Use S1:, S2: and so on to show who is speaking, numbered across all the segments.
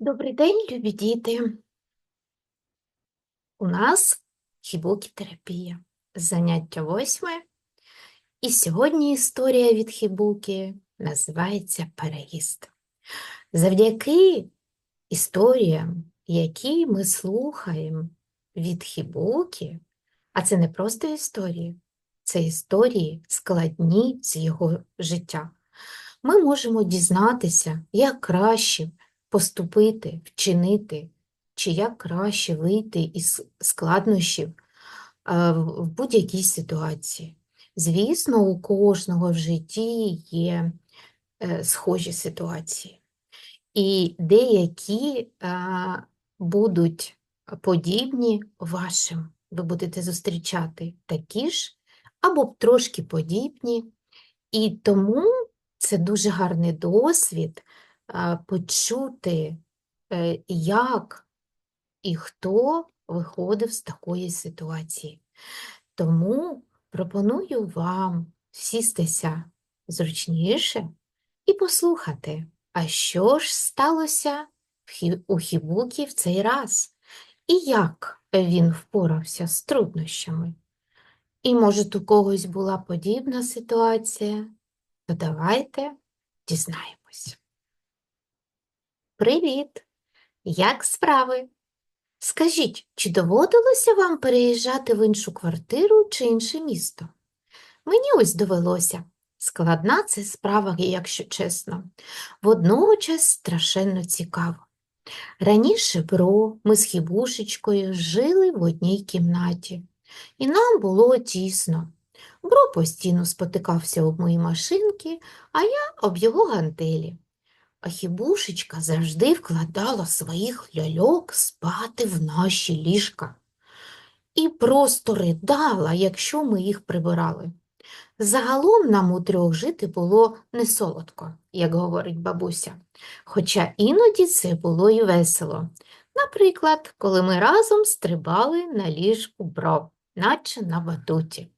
S1: Добрий день, любі діти. У нас хібукі-терапія. Заняття восьме. І сьогодні історія від хібуки називається Переїзд. Завдяки історіям, які ми слухаємо від хібуки, а це не просто історії, це історії складні з його життя. Ми можемо дізнатися, як краще поступити, вчинити, чи як краще вийти із складнощів е, в будь-якій ситуації. Звісно, у кожного в житті є е, схожі ситуації, і деякі е, будуть подібні вашим. Ви будете зустрічати такі ж або трошки подібні, і тому це дуже гарний досвід почути, е, як і хто виходив з такої ситуації. Тому пропоную вам сістися зручніше і послухати, а що ж сталося у Хібукі в цей раз, і як він впорався з труднощами. І, може, у когось була подібна ситуація, то давайте дізнаємось. Привіт! Як справи? Скажіть, чи доводилося вам переїжджати в іншу квартиру чи інше місто? Мені ось довелося. Складна це справа, якщо чесно. Водночас страшенно цікаво. Раніше бро ми з хібушечкою жили в одній кімнаті, і нам було тісно. Бро постійно спотикався об мої машинки, а я об його гантелі. А хібушечка завжди вкладала своїх ляльок спати в наші ліжка і просто ридала, якщо ми їх прибирали. Загалом нам утрьох жити було не солодко, як говорить бабуся, хоча іноді це було і весело. Наприклад, коли ми разом стрибали на ліжку бро, наче на батуті.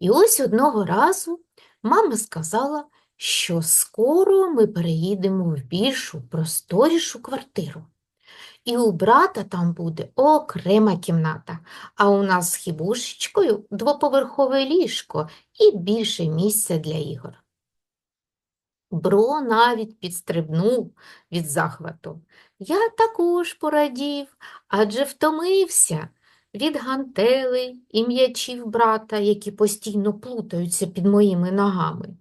S1: І ось одного разу мама сказала, що скоро ми переїдемо в більшу, просторішу квартиру. І у брата там буде окрема кімната, а у нас з хібушечкою двоповерхове ліжко і більше місця для ігор. Бро навіть підстрибнув від захвату. Я також порадів, адже втомився від гантелей і м'ячів брата, які постійно плутаються під моїми ногами.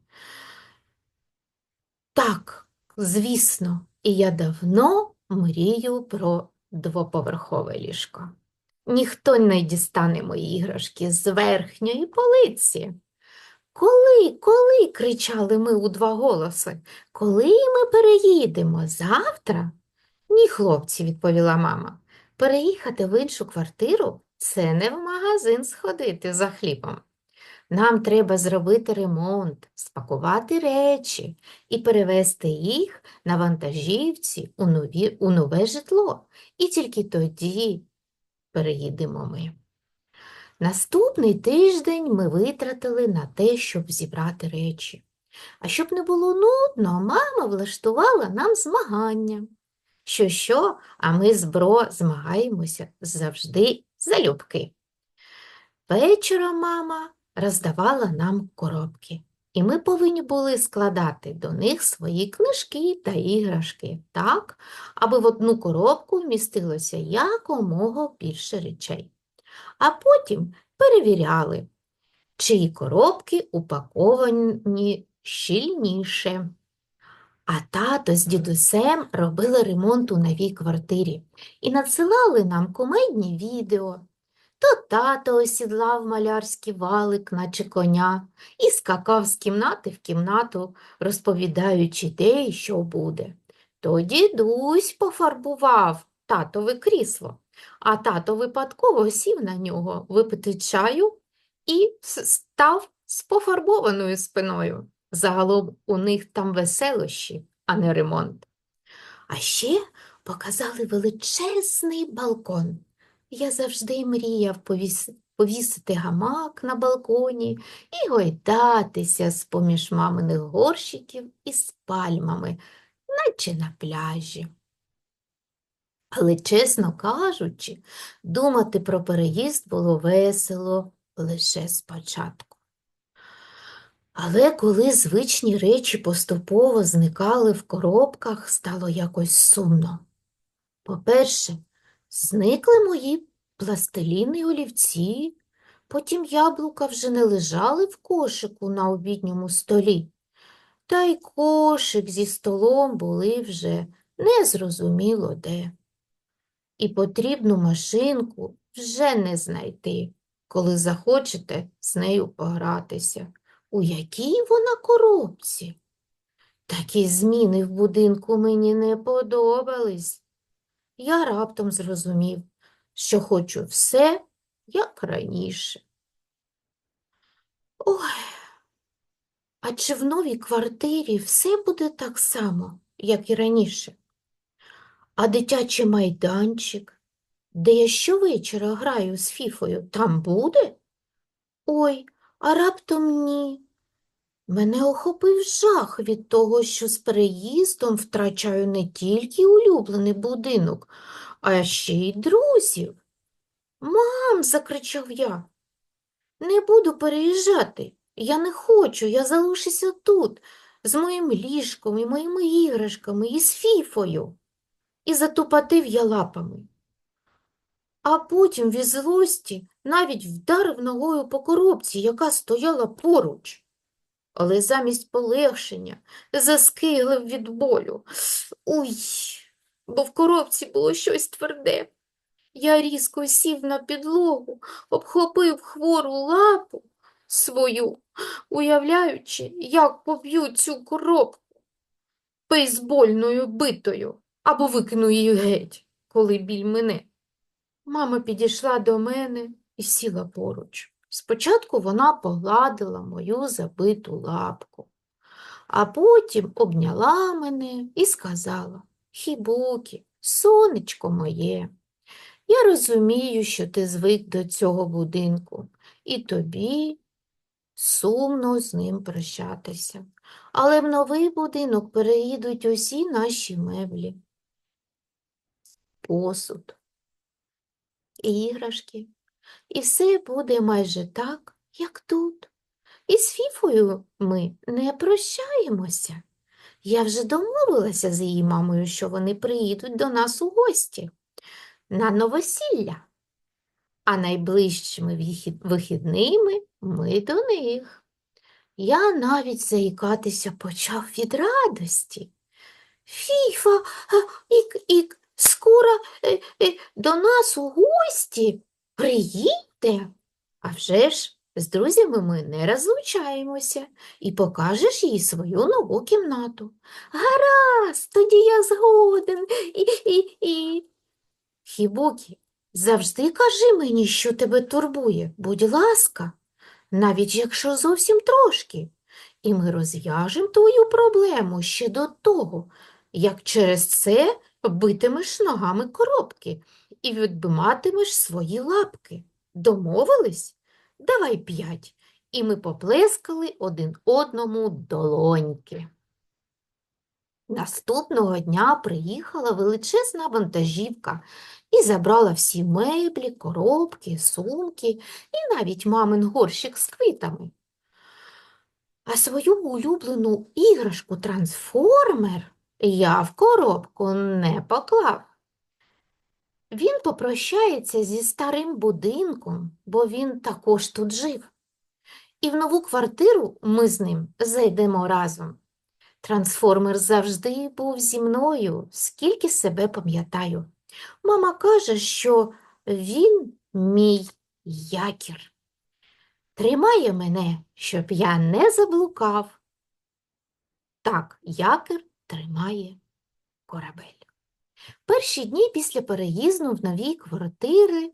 S1: Так, звісно, і я давно мрію про двоповерхове ліжко. Ніхто не дістане мої іграшки з верхньої полиці. Коли, коли? кричали ми у два голоси. Коли ми переїдемо? Завтра? Ні, хлопці, відповіла мама. Переїхати в іншу квартиру це не в магазин сходити за хлібом. Нам треба зробити ремонт, спакувати речі і перевезти їх на вантажівці у, нові, у нове житло. І тільки тоді переїдемо ми. Наступний тиждень ми витратили на те, щоб зібрати речі. А щоб не було нудно, мама влаштувала нам змагання. Що що, а ми з бро змагаємося завжди залюбки. Вечором мама роздавала нам коробки, і ми повинні були складати до них свої книжки та іграшки так, аби в одну коробку вмістилося якомога більше речей. А потім перевіряли, чиї коробки упаковані щільніше. А тато з дідусем робили ремонт у новій квартирі і надсилали нам кумедні відео. То тато осідлав малярський валик, наче коня, і скакав з кімнати в кімнату, розповідаючи де і що буде. То дідусь пофарбував татове крісло, а тато випадково сів на нього випити чаю і став з пофарбованою спиною. Загалом у них там веселощі, а не ремонт. А ще показали величезний балкон. Я завжди мріяв повіс... повісити гамак на балконі і гойдатися з-поміж маминих горщиків із пальмами, наче на пляжі. Але, чесно кажучи, думати про переїзд було весело лише спочатку. Але коли звичні речі поступово зникали в коробках, стало якось сумно. По-перше, зникли мої пластиліни олівці, потім яблука вже не лежали в кошику на обідньому столі, та й кошик зі столом були вже незрозуміло де. І потрібну машинку вже не знайти, коли захочете з нею погратися. У якій вона коробці? Такі зміни в будинку мені не подобались. Я раптом зрозумів, що хочу все, як раніше. Ой, а чи в новій квартирі все буде так само, як і раніше? А дитячий майданчик, де я щовечора граю з фіфою, там буде? Ой, а раптом ні. Мене охопив жах від того, що з переїздом втрачаю не тільки улюблений будинок, а ще й друзів. Мам, закричав я, не буду переїжджати. Я не хочу, я залишуся тут, з моїм ліжком і моїми іграшками, і з фіфою. І затупатив я лапами. А потім від злості навіть вдарив ногою по коробці, яка стояла поруч. Але замість полегшення заскиглив від болю. Уй, бо в коробці було щось тверде. Я різко сів на підлогу, обхопив хвору лапу свою, уявляючи, як поб'ю цю коробку бейсбольною битою або викину її геть, коли біль мине. Мама підійшла до мене і сіла поруч. Спочатку вона погладила мою забиту лапку, а потім обняла мене і сказала Хібукі, сонечко моє, я розумію, що ти звик до цього будинку, і тобі сумно з ним прощатися. Але в новий будинок переїдуть усі наші меблі, посуд, іграшки. І все буде майже так, як тут. І з Фіфою ми не прощаємося. Я вже домовилася з її мамою, що вони приїдуть до нас у гості на новосілля, а найближчими вихідними ми до них. Я навіть заїкатися почав від радості. Фіфа, ік, ік, скоро е, е, до нас у гості. Приїдьте. А вже ж, з друзями ми не розлучаємося і покажеш їй свою нову кімнату. Гаразд, тоді я згоден. І, і, і. Хібукі, завжди кажи мені, що тебе турбує, будь ласка, навіть якщо зовсім трошки. І ми розв'яжемо твою проблему ще до того, як через це битимеш ногами коробки і відбиматимеш свої лапки. Домовились? Давай п'ять. І ми поплескали один одному долоньки. Наступного дня приїхала величезна вантажівка і забрала всі меблі, коробки, сумки і навіть мамин горщик з квітами. А свою улюблену іграшку трансформер я в коробку не поклав. Він попрощається зі старим будинком, бо він також тут жив. І в нову квартиру ми з ним зайдемо разом. Трансформер завжди був зі мною, скільки себе пам'ятаю. Мама каже, що він мій якір. Тримає мене, щоб я не заблукав. Так, якір тримає корабель. Перші дні після переїзду в нові квартири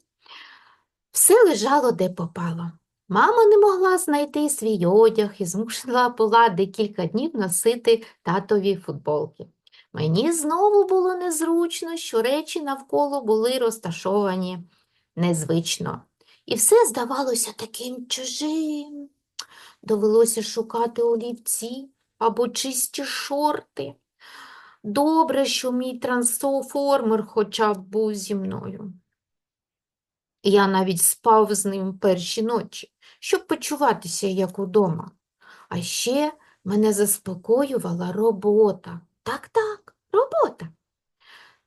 S1: все лежало де попало. Мама не могла знайти свій одяг і змушена була декілька днів носити татові футболки. Мені знову було незручно, що речі навколо були розташовані незвично. І все здавалося таким чужим. Довелося шукати олівці або чисті шорти. Добре, що мій трансформер хоча б був зі мною. Я навіть спав з ним перші ночі, щоб почуватися як удома. А ще мене заспокоювала робота. Так-так, робота.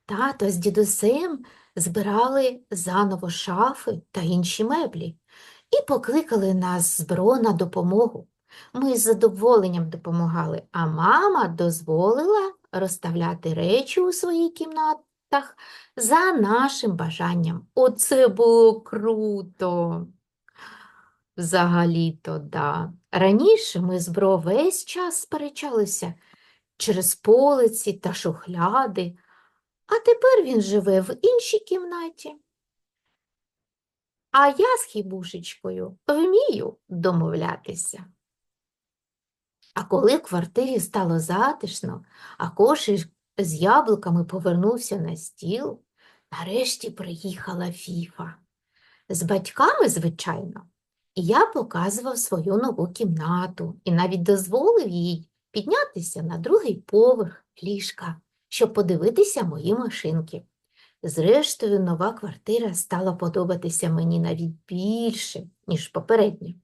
S1: Тато з дідусем збирали заново шафи та інші меблі і покликали нас з на допомогу. Ми з задоволенням допомагали, а мама дозволила розставляти речі у своїй кімнатах за нашим бажанням. Оце було круто. Взагалі-то, да. Раніше ми з бро весь час сперечалися через полиці та шухляди, а тепер він живе в іншій кімнаті. А я з хібушечкою вмію домовлятися. А коли в квартирі стало затишно, а кошик з яблуками повернувся на стіл, нарешті приїхала Фіфа. З батьками, звичайно, і я показував свою нову кімнату і навіть дозволив їй піднятися на другий поверх ліжка, щоб подивитися мої машинки. Зрештою, нова квартира стала подобатися мені навіть більше, ніж попередня.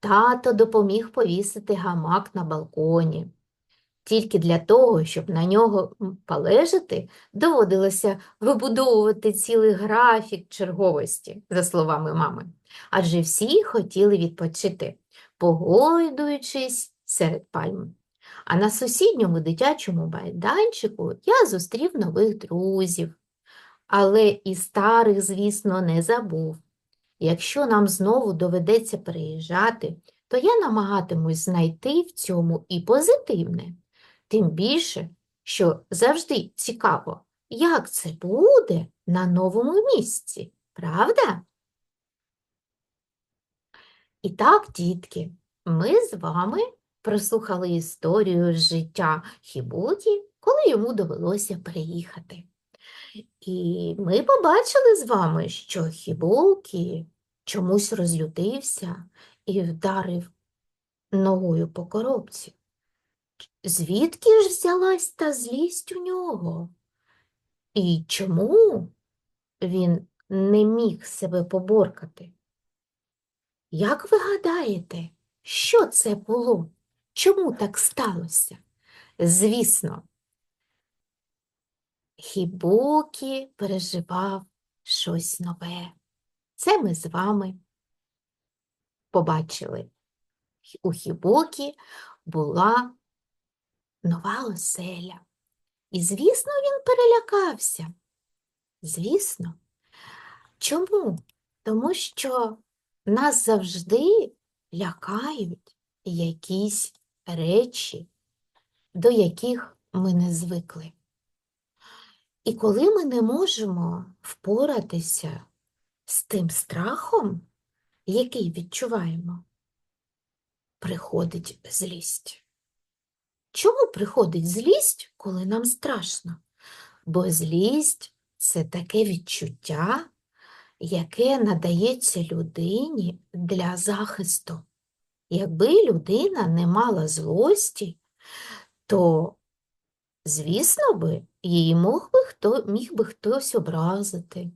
S1: Тато допоміг повісити гамак на балконі. Тільки для того, щоб на нього полежати, доводилося вибудовувати цілий графік черговості, за словами мами. Адже всі хотіли відпочити, погойдуючись серед пальм. А на сусідньому дитячому майданчику я зустрів нових друзів. Але і старих, звісно, не забув. Якщо нам знову доведеться переїжджати, то я намагатимусь знайти в цьому і позитивне. Тим більше, що завжди цікаво, як це буде на новому місці, правда? І так, дітки, ми з вами прослухали історію життя Хібуті, коли йому довелося переїхати. І ми побачили з вами, що Хібукі чомусь розлютився і вдарив ногою по коробці. Звідки ж взялась та злість у нього? І чому він не міг себе поборкати? Як ви гадаєте, що це було? Чому так сталося? Звісно, Хібукі переживав щось нове. Це ми з вами побачили. У Хібукі була нова оселя. І, звісно, він перелякався. Звісно. Чому? Тому що нас завжди лякають якісь речі, до яких ми не звикли. І коли ми не можемо впоратися з тим страхом, який відчуваємо, приходить злість. Чому приходить злість, коли нам страшно? Бо злість це таке відчуття, яке надається людині для захисту. Якби людина не мала злості, то, звісно би, її мог би хто, міг би хтось образити.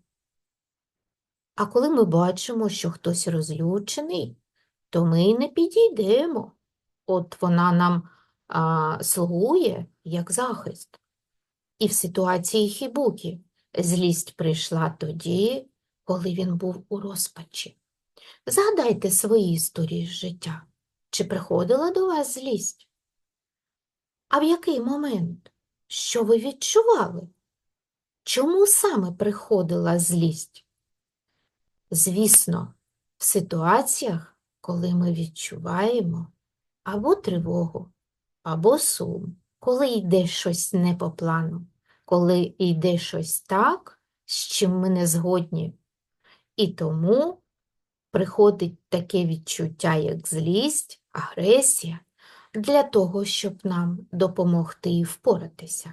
S1: А коли ми бачимо, що хтось розлючений, то ми й не підійдемо. От вона нам а, слугує як захист. І в ситуації Хібукі злість прийшла тоді, коли він був у розпачі. Згадайте свої історії з життя. Чи приходила до вас злість? А в який момент? Що ви відчували? Чому саме приходила злість? Звісно, в ситуаціях, коли ми відчуваємо або тривогу, або сум, коли йде щось не по плану, коли йде щось так, з чим ми не згодні. І тому приходить таке відчуття, як злість, агресія, для того, щоб нам допомогти і впоратися.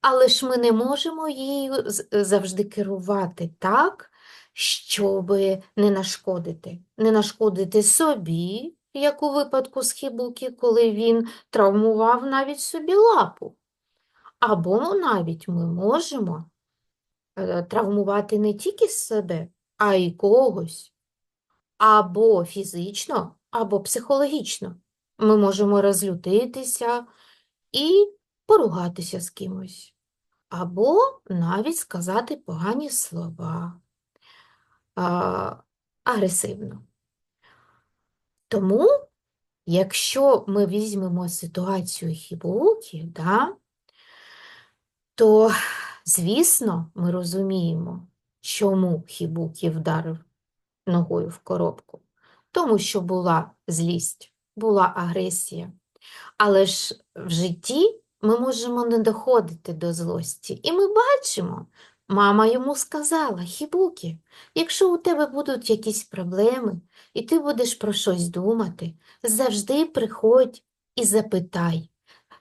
S1: Але ж ми не можемо її завжди керувати так, щоб не нашкодити. Не нашкодити собі, як у випадку з Хібукі, коли він травмував навіть собі лапу. Або навіть ми можемо е, травмувати не тільки себе, а й когось. Або фізично, або психологічно. Ми можемо розлютитися і поругатися з кимось. Або навіть сказати погані слова а, агресивно. Тому, якщо ми візьмемо ситуацію Хібукі, да, то, звісно, ми розуміємо, чому Хібукі вдарив ногою в коробку. Тому що була злість, була агресія. Але ж в житті ми можемо не доходити до злості. І ми бачимо, мама йому сказала, Хібукі, якщо у тебе будуть якісь проблеми, і ти будеш про щось думати, завжди приходь і запитай.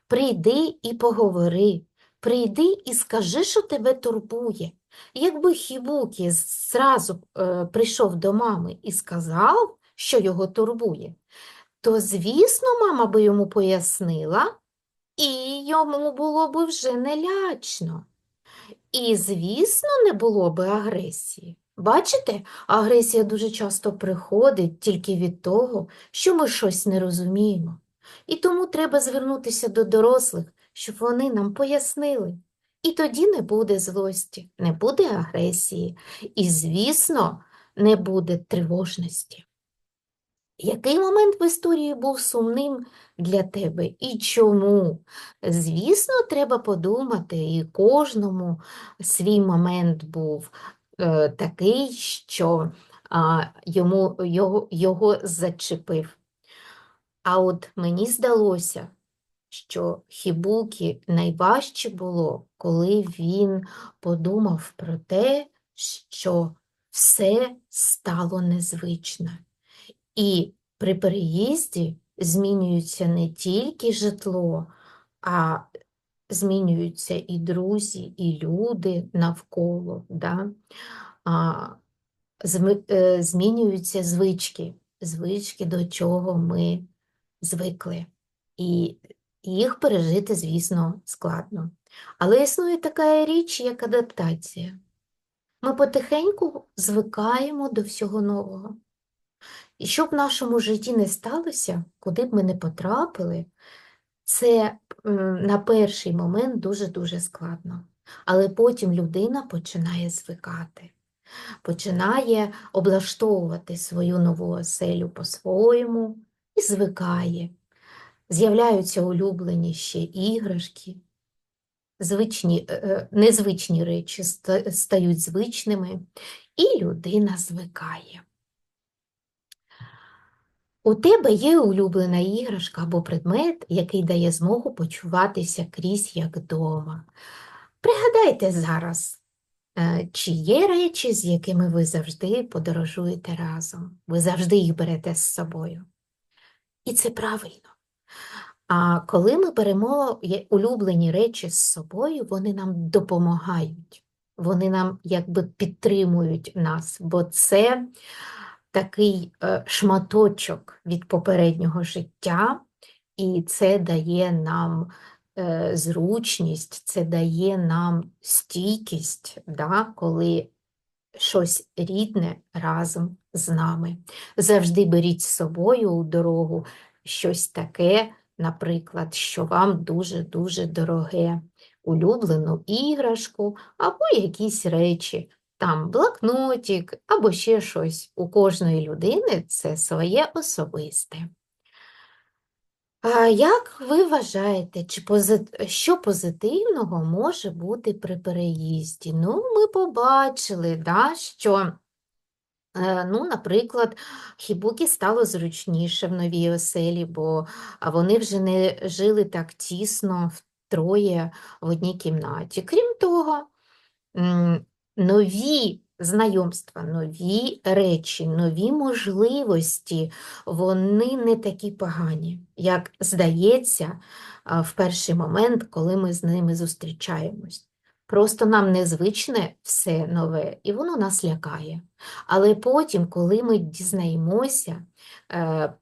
S1: Прийди і поговори, прийди і скажи, що тебе турбує. Якби Хібукі зразу е, прийшов до мами і сказав, що його турбує, то, звісно, мама би йому пояснила, і йому було б вже не лячно. І, звісно, не було би агресії. Бачите, агресія дуже часто приходить тільки від того, що ми щось не розуміємо. І тому треба звернутися до дорослих, щоб вони нам пояснили. І тоді не буде злості, не буде агресії, і, звісно, не буде тривожності. Який момент в історії був сумним для тебе і чому? Звісно, треба подумати, і кожному свій момент був е, такий, що а, йому, його, його зачепив. А от мені здалося, що Хібукі найважче було, коли він подумав про те, що все стало незвичне. І при переїзді змінюється не тільки житло, а змінюються і друзі, і люди навколо. Да? А, е, змінюються звички, звички, до чого ми звикли. І їх пережити, звісно, складно. Але існує така річ, як адаптація. Ми потихеньку звикаємо до всього нового. І що б в нашому житті не сталося, куди б ми не потрапили, це на перший момент дуже-дуже складно. Але потім людина починає звикати, починає облаштовувати свою нову оселю по-своєму і звикає. З'являються улюблені ще іграшки, звичні, е, е, незвичні речі стають звичними, і людина звикає. У тебе є улюблена іграшка або предмет, який дає змогу почуватися крізь як дома. Пригадайте зараз, е, чи є речі, з якими ви завжди подорожуєте разом, ви завжди їх берете з собою. І це правильно. А коли ми беремо улюблені речі з собою, вони нам допомагають, вони нам якби підтримують нас, бо це такий е, шматочок від попереднього життя, і це дає нам е, зручність, це дає нам стійкість, да, коли щось рідне разом з нами. Завжди беріть з собою у дорогу щось таке, наприклад, що вам дуже-дуже дороге, улюблену іграшку або якісь речі, там блокнотик або ще щось. У кожної людини це своє особисте. Як ви вважаєте, чи пози- що позитивного може бути при переїзді? Ну, ми побачили, да, що, е, ну, наприклад, Хібукі стало зручніше в новій оселі, бо вони вже не жили так тісно втроє в одній кімнаті. Крім того, нові знайомства, нові речі, нові можливості, вони не такі погані, як здається в перший момент, коли ми з ними зустрічаємось. Просто нам незвичне все нове, і воно нас лякає. Але потім, коли ми дізнаємося,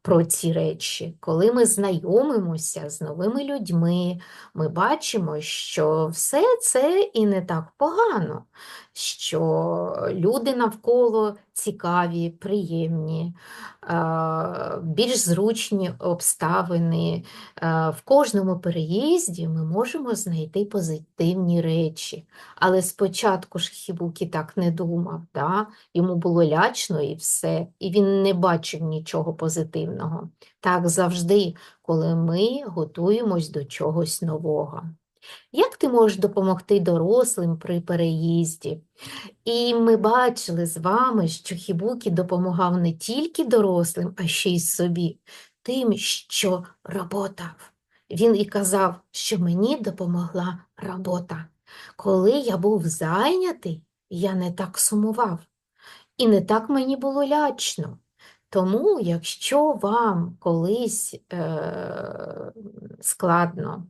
S1: про ці речі. Коли ми знайомимося з новими людьми, ми бачимо, що все це і не так погано, що люди навколо цікаві, приємні, е, більш зручні обставини. Е, В кожному переїзді ми можемо знайти позитивні речі. Але спочатку ж Хібукі так не думав, да? йому було лячно і все, і він не бачив нічого позитивного. Так завжди, коли ми готуємось до чогось нового. Як ти можеш допомогти дорослим при переїзді? І ми бачили з вами, що Хібукі допомагав не тільки дорослим, а ще й собі, тим, що роботав. Він і казав, що мені допомогла робота. Коли я був зайнятий, я не так сумував, і не так мені було лячно. Тому, якщо вам колись е, складно,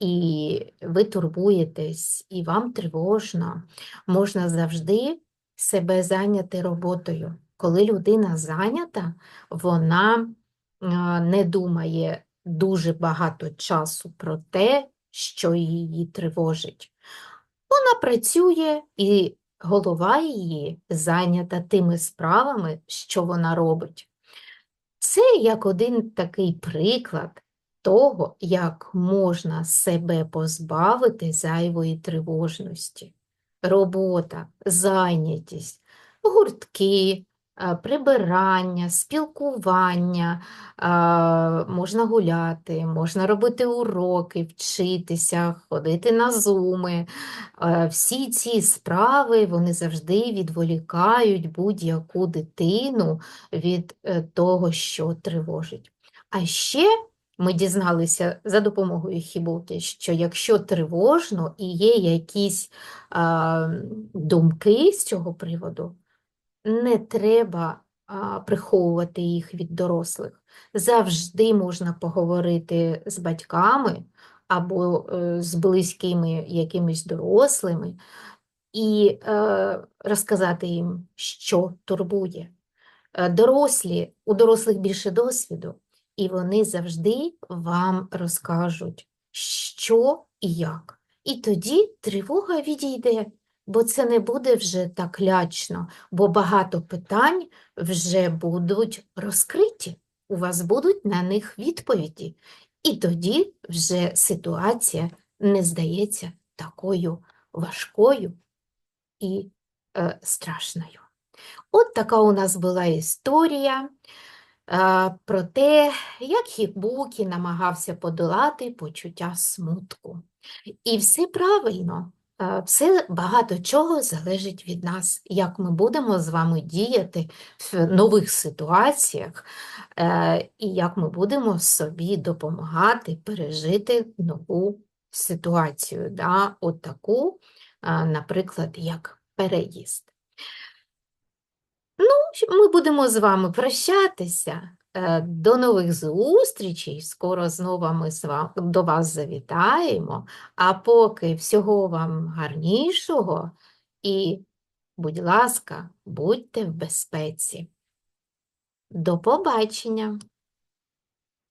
S1: і ви турбуєтесь, і вам тривожно, можна завжди себе зайняти роботою. Коли людина зайнята, вона не думає дуже багато часу про те, що її тривожить. Вона працює і голова її зайнята тими справами, що вона робить. Це як один такий приклад того, як можна себе позбавити зайвої тривожності. Робота, зайнятість, гуртки, прибирання, спілкування, можна гуляти, можна робити уроки, вчитися, ходити на зуми. Всі ці справи вони завжди відволікають будь-яку дитину від е, того, що тривожить. А ще ми дізналися за допомогою Хібуки, що якщо тривожно і є якісь а, думки з цього приводу, не треба а, приховувати їх від дорослих. Завжди можна поговорити з батьками або е, з близькими якимись дорослими і е, розказати їм, що турбує. Е, Дорослі, у дорослих більше досвіду, і вони завжди вам розкажуть, що і як. І тоді тривога відійде, бо це не буде вже так лячно, бо багато питань вже будуть розкриті, у вас будуть на них відповіді. І тоді вже ситуація не здається такою важкою і е, страшною. От така у нас була історія про те, як Хібукі намагався подолати почуття смутку. І все правильно, все багато чого залежить від нас, як ми будемо з вами діяти в нових ситуаціях, е, і як ми будемо собі допомагати пережити нову ситуацію, да? От таку, наприклад, як переїзд. Ну, ми будемо з вами прощатися. Е, До нових зустрічей. Скоро знову ми до вас завітаємо. А поки всього вам гарнішого і, будь ласка, будьте в безпеці. До побачення!